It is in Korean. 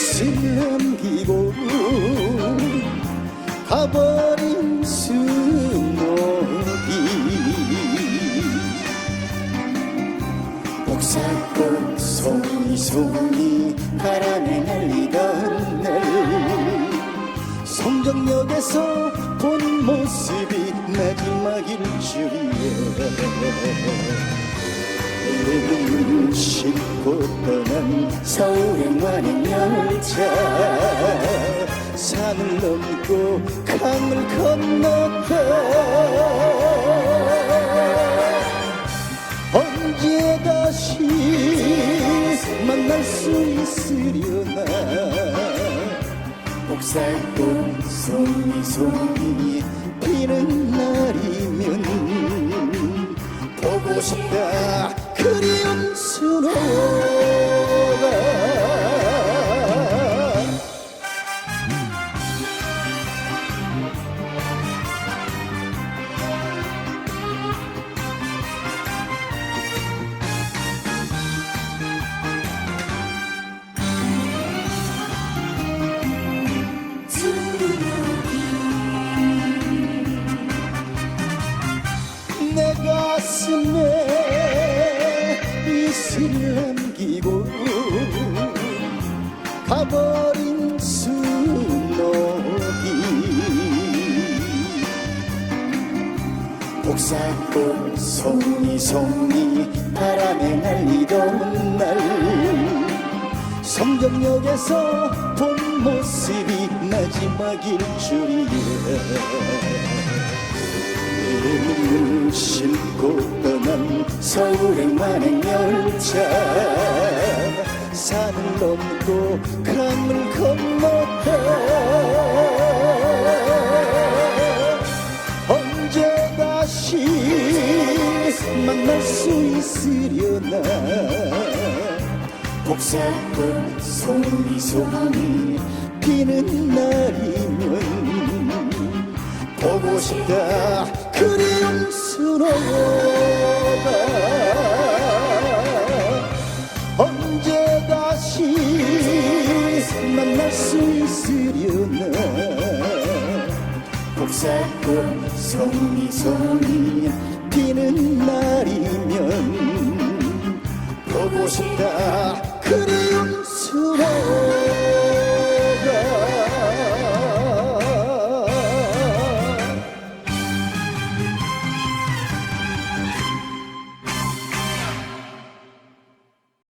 옷을 남기고 가버린 수목이. 복사꽃 송이 송이 바람에 날리던 날 성정역에서 본 모습이 마지막일 줄이야 싣고 떠난 서울행 완행열차. 산을 넘고 강을 건넜다. 언제 다시 만날 수 있으려나? 복살꽃 송이 송이 피는 날이면 보고 싶다 내 가슴에 이 슬 남기고 가버린 수놓기 복사꽃 송이 송이 바람에 날리던 날 성정역에서 본 모습이 마지막일 줄이야 이름을 싣고 떠난 서울행 만행열차 산을 넘고 강을 건넜다 언제 다시 만날 수 있으려나? 복사꽃 송이 송이 피는 날이면 보고 싶다. 그리운 수호가 언제 다시 만날 수 있으려나? 곱살고 손이 손이 피는 날이면 보고 싶다.